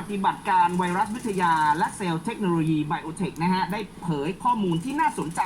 ปฏิบัติการไวรัสวิทยา และเซลล์เทคโนโลยีไบโอเทคนะฮะ ได้เผยข้อมูลที่น่าสนใจ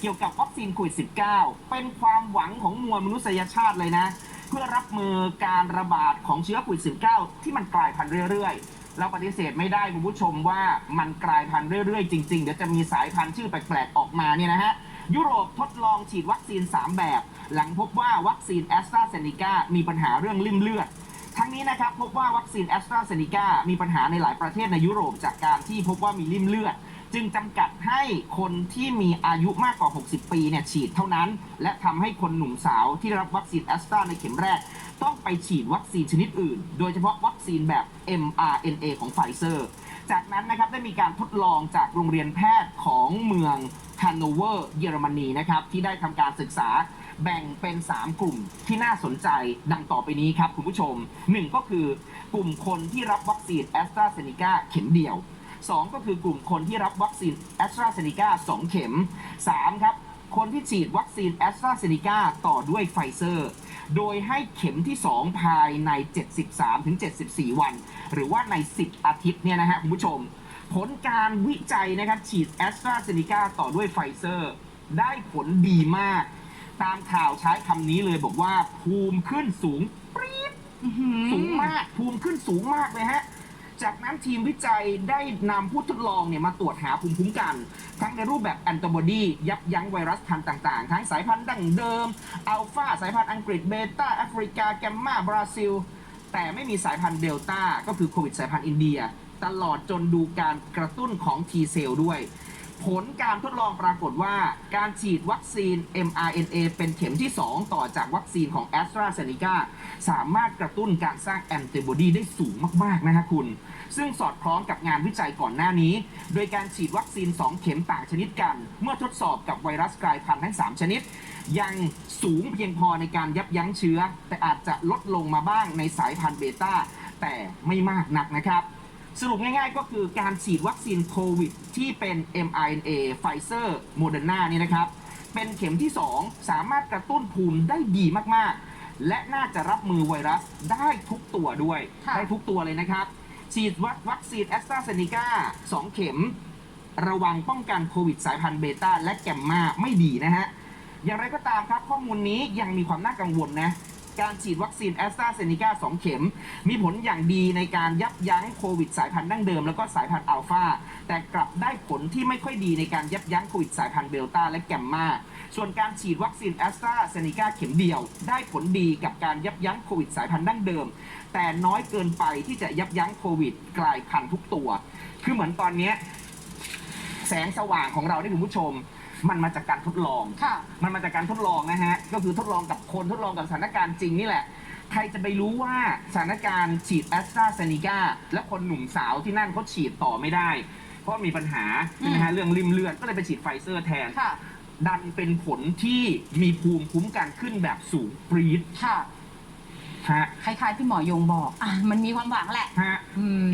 เกี่ยวกับวัคซีนโควิด -19 เป็นความหวังของมวลมนุษยชาติเลยนะ เพื่อรับมือการระบาดของเชื้อโควิด -19 ที่มันกลายพันธุ์เรื่อยๆ เราปฏิเสธไม่ได้คุณผู้ชมว่ามันกลายพันธุ์เรื่อยๆ จริงๆ เดี๋ยวจะมีสายพันธุ์ชื่อแปลกๆ ออกมาเนี่ยนะฮะยุโรปทดลองฉีดวัคซีน 3 แบบ หลังพบว่าวัคซีนแอสตราเซเนกามีปัญหาเรื่องลิ่มเลือด ทั้งนี้นะครับพบว่าวัคซีนแอสตราเซเนกามีปัญหาในหลายประเทศในยุโรปจากการที่พบว่ามีลิ่มเลือด จึงจำกัดให้คนที่มีอายุมากกว่า 60 ปีเนี่ยฉีดเท่านั้น และทำให้คนหนุ่มสาวที่ได้รับวัคซีนแอสตราในเข็มแรก ต้องไปฉีดวัคซีนชนิดอื่น โดยเฉพาะวัคซีนแบบ mRNA ของไฟเซอร์ จากนั้นนะครับได้มีการทดลองจากโรงเรียนแพทย์ของเมือง ฮันโนเวอร์เยอรมนีนะครับที่ได้ทำการศึกษาแบ่งเป็น 3 กลุ่มที่น่าสนใจดังต่อไปนี้ครับคุณผู้ชม 1 ก็คือกลุ่มคนที่รับวัคซีนแอสตราเซเนกาเข็มเดียว 2 ก็คือกลุ่มคนที่รับวัคซีนแอสตราเซเนกา2เข็ม 3 ครับ คนที่ฉีดวัคซีนแอสตราเซเนกาต่อด้วยไฟเซอร์ โดยให้เข็มที่ 2 ภายใน 73-74 วัน หรือว่าใน 10 อาทิตย์เนี่ยนะฮะคุณผู้ชม ผลการวิจัยนะครับฉีดแอสตราเซเนกาต่อด้วยไฟเซอร์ ได้ผลดีมาก ตามข่าวใช้คำนี้เลยบอกว่าภูมิขึ้นสูงปรี๊ดสูงมากภูมิขึ้นสูงมากเลยฮะจากนั้นทีมวิจัยได้นำผู้ทดลองเนี่ยมาตรวจหาภูมิคุ้มกัน ทั้งในรูปแบบแอนติบอดี ยับยั้งไวรัสพันธุ์ต่างๆ ทั้งสายพันธุ์ดั้งเดิม อัลฟาสายพันธุ์อังกฤษเบต้าแอฟริกา แกมมาบราซิล แต่ไม่มีสายพันธุ์เดลต้าก็คือโควิดสายพันธุ์อินเดีย ตลอดจนดูการกระตุ้นของ T เซลล์ด้วย ผลการทดลองปรากฏว่า การฉีดวัคซีน mRNA เป็นเข็มที่ 2 ต่อจากวัคซีนของ a s t r a z เซ e c a สามารถกระตุ้นการสร้างแอนติบอดีได้สูงมาก ๆ นะฮะคุณ ซึ่งสอดคล้องกับงานวิจัยก่อนหน้านี้ โดยการฉีดวัคซีน 2 เข็มต่างชนิดกัน เมื่อทดสอบกับไวรัสกลายพันธุ์ทั้ง 3 ชนิดยังสูงเพียงพอในการยับยั้งเชื้อ แต่อาจจะลดลงมาบ้างในสายพันธุ์เบต้าแต่ไม่มากนักนะครับ สรุปง่ายๆ ก็คือการฉีดวัคซีนโควิด ที่เป็น mRNA ไฟเซอร์โมเดอร์นานี่นะครับ เป็นเข็มที่ 2 สามารถกระตุ้นภูมิได้ดีมากๆ และน่าจะรับมือไวรัสได้ทุกตัวด้วย ค่ะ ได้ทุกตัวเลยนะครับ ฉีดวัควัคซีนแอสตราเซเนกา2เข็ม ระวังป้องกันโควิดสายพันธุ์เบต้าและแกมมาไม่ดีนะฮะ อย่างไรก็ตามครับข้อมูลนี้ยังมีความน่ากังวลนะ การฉีดวัคซีนแอสตราเซเนกา2 เข็ม มีผลอย่างดีในการยับยั้งโควิดสายพันธุ์ดั้งเดิม แล้วก็สายพันธุ์อัลฟาแต่กลับได้ผลที่ไม่ค่อยดีในการยับยั้งโควิดสายพันธุ์เบลต้าและแกมมาส่วนการฉีดวัคซีนแอสตราเซเนกาเข็มเดียว ได้ผลดีกับการยับยั้งโควิดสายพันธุ์ดั้งเดิม แต่น้อยเกินไปที่จะยับยั้งโควิดกลายพันธุ์ทุกตัว คือเหมือนตอนนี้แสงสว่างของเราที่คุณผู้ชม มันมาจากการทดลอง ค่ะ มันมาจากการทดลองนะฮะ ก็คือทดลองกับคนทดลองกับสถานการณ์จริงนี่แหละ ใครจะไปรู้ว่าสถานการณ์ฉีดแอสตราเซเนกาและคนหนุ่มสาวที่นั่นเขาฉีดต่อไม่ได้ เพราะมีปัญหาใช่ไหมฮะเรื่องริมเลือดก็เลยไปฉีดไฟเซอร์แทน ค่ะ ดันเป็นผลที่มีภูมิคุ้มกันขึ้นแบบสูงปรี๊ดค่ะ ฮะคล้ายๆที่หมอยงบอก อะ มันมีความหวังแหละ ฮะ อืม